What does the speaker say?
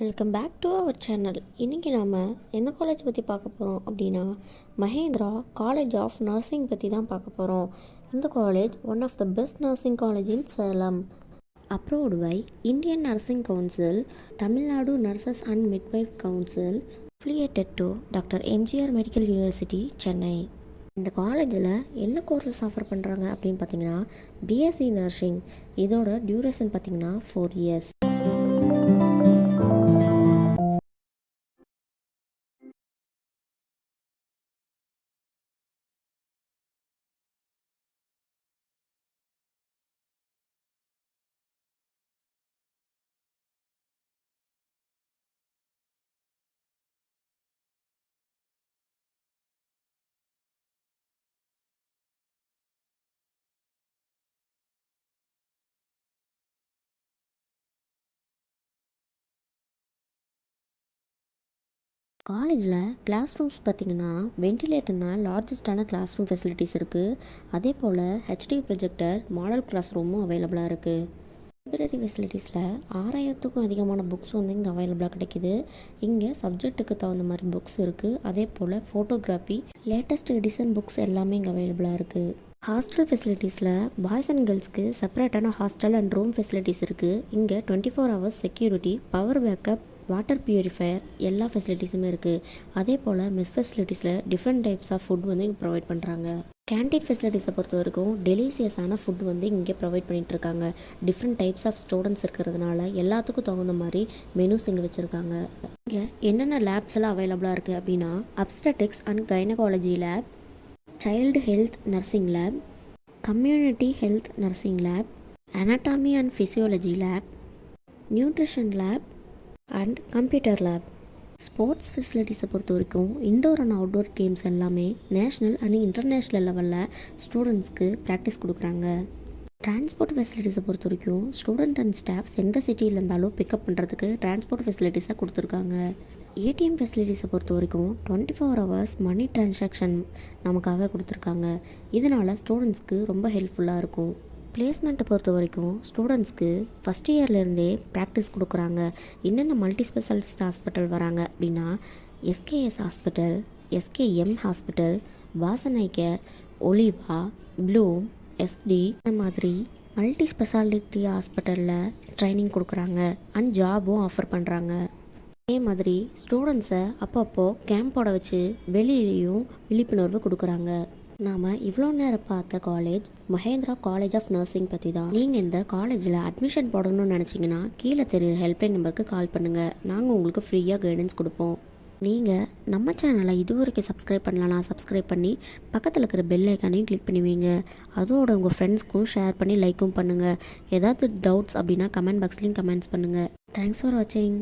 Welcome back to our channel இன்றைக்கி நாம் எந்த காலேஜ் பற்றி பார்க்க போகிறோம் அப்படின்னா மஹேந்திரா காலேஜ் ஆஃப் நர்சிங் பற்றி தான் பார்க்க போகிறோம் இந்த college one of the best nursing college in Salem. Approved by Indian nursing council Tamil Nadu nurses and midwife council affiliated to doctor MGR medical university Chennai இந்த காலேஜில் என்ன கோர்சஸ் ஆஃபர் பண்ணுறாங்க அப்படின்னு பார்த்தீங்கன்னா பிஎஸ்சி நர்சிங் இதோட duration பார்த்தீங்கன்னா four years காலேஜில் class rooms பார்த்தீங்கன்னா வென்டிலேட்டர்னா லார்ஜஸ்ட்டான கிளாஸ் ரூம் ஃபெசிலிட்டிஸ் இருக்குது அதே போல் ஹெச்டி ப்ரொஜெக்டர் மாடல் கிளாஸ் ரூமும் அவைலபிளாக இருக்குது லைப்ரரி ஃபெசிலிட்டிஸில் ஆறாயிரத்துக்கும் அதிகமான புக்ஸ் வந்து இங்கே அவைலபிளாக கிடைக்கிது. இங்கே சப்ஜெக்ட்டுக்கு தகுந்த மாதிரி புக்ஸ் இருக்குது அதே போல் ஃபோட்டோகிராஃபி லேட்டஸ்ட் எடிஷன் புக்ஸ் எல்லாமே இங்கே அவைலபிளாக இருக்குது ஹாஸ்டல் ஃபெசிலிட்டிஸில் பாய்ஸ் அண்ட் கேர்ள்ஸ்க்கு செப்பரேட்டான ஹாஸ்டல் அண்ட் ரூம் ஃபெசிலிட்டிஸ் இருக்குது இங்கே twenty four hours security power backup water purifier எல்லா ஃபெசிலிட்டிஸுமே இருக்குது அதே போல் மெஸ் ஃபெசிலிட்டிஸில் டிஃப்ரெண்ட் டைப்ஸ் ஆஃப் ஃபுட் வந்து இங்கே ப்ரொவைட் பண்ணுறாங்க கேன்டீன் ஃபெசிலிட்டிஸை பொறுத்த வரைக்கும் டெலிசியஸான ஃபுட் வந்து இங்கே ப்ரொவைட் பண்ணிகிட்ருக்காங்க இருக்காங்க. டிஃப்ரெண்ட் டைப்ஸ் ஆஃப் ஸ்டூடெண்ட்ஸ் இருக்கிறதுனால எல்லாத்துக்கும் தகுந்த மாதிரி மெனுஸ் இங்கே வச்சுருக்காங்க. இங்கே என்னென்ன லேப்ஸ் எல்லாம் அவைலபிளாக இருக்குது அப்படின்னா obstetrics and gynaecology lab child health nursing lab community health nursing lab anatomy and physiology lab nutrition lab and computer lab. Sports ஃபெசிலிட்டிஸை பொறுத்த வரைக்கும் இண்டோர் அண்ட் அவுட்டோர் கேம்ஸ் எல்லாமே நேஷ்னல் அண்ட் இன்டர்நேஷ்னல் லெவலில் ஸ்டூடெண்ட்ஸ்க்கு ப்ராக்டிஸ் கொடுக்குறாங்க. டிரான்ஸ்போர்ட் ஃபெசிலிட்டிஸை பொறுத்த வரைக்கும் student and staffs எந்த சிட்டியில் இருந்தாலும் பிக்கப் பண்ணுறதுக்கு டிரான்ஸ்போர்ட் ஃபெசிலிட்டிஸை கொடுத்துருக்காங்க. ஏடிஎம் ஃபெசிலிட்டிஸை பொறுத்த வரைக்கும் டுவெண்ட்டி ஃபோர் ஹவர்ஸ் மணி டிரான்சாக்ஷன் நமக்காக கொடுத்துருக்காங்க. இதனால் ஸ்டூடெண்ட்ஸ்க்கு ரொம்ப ஹெல்ப்ஃபுல்லாக இருக்கும். பிளேஸ்மெண்ட்டை பொறுத்த வரைக்கும் ஸ்டூடெண்ட்ஸ்க்கு ஃபஸ்ட் இயர்லேருந்தே ப்ராக்டிஸ் கொடுக்குறாங்க. என்னென்ன மல்டி ஸ்பெஷாலிஸ்ட் ஹாஸ்பிட்டல் வராங்க அப்படின்னா எஸ்கேஎஸ் ஹாஸ்பிட்டல் எஸ்கேஎம் ஹாஸ்பிட்டல் வாசனை கேர் ஒலிவா ப்ளூம் எஸ்டி இந்த மாதிரி மல்டி ஸ்பெஷாலிட்டி ஹாஸ்பிட்டலில் ட்ரைனிங் கொடுக்குறாங்க. அண்ட் ஜாபும் ஆஃபர் பண்ணுறாங்க அதே மாதிரி ஸ்டூடெண்ட்ஸை அப்பப்போ கேம்போட வச்சு வெளியிலையும் விழிப்புணர்வு கொடுக்குறாங்க. நாம் இவ்வளோ நேரம் பார்த்த college Mahendra college of nursing பற்றி தான் நீங்கள் இந்த காலேஜில் அட்மிஷன் போடணும்னு நினச்சிங்கன்னா கீழே தெரியுற ஹெல்ப்லைன் நம்பருக்கு கால் பண்ணுங்கள் நாங்கள் உங்களுக்கு ஃப்ரீயாக கைடன்ஸ் கொடுப்போம். நீங்கள் நம்ம சேனலை இதுவரைக்கும் சப்ஸ்கிரைப் பண்ணலனா சப்ஸ்கிரைப் பண்ணி பக்கத்தில் இருக்கிற பெல் ஐக்கானையும் கிளிக் பண்ணுவீங்க அதோட உங்கள் ஃப்ரெண்ட்ஸ்க்கும் ஷேர் பண்ணி லைக்கும் பண்ணுங்கள் ஏதாவது டவுட்ஸ் அப்படின்னா கமெண்ட் பாக்ஸ்லேயும் கமெண்ட்ஸ் பண்ணுங்கள் தேங்க்ஸ் ஃபார் வாட்சிங்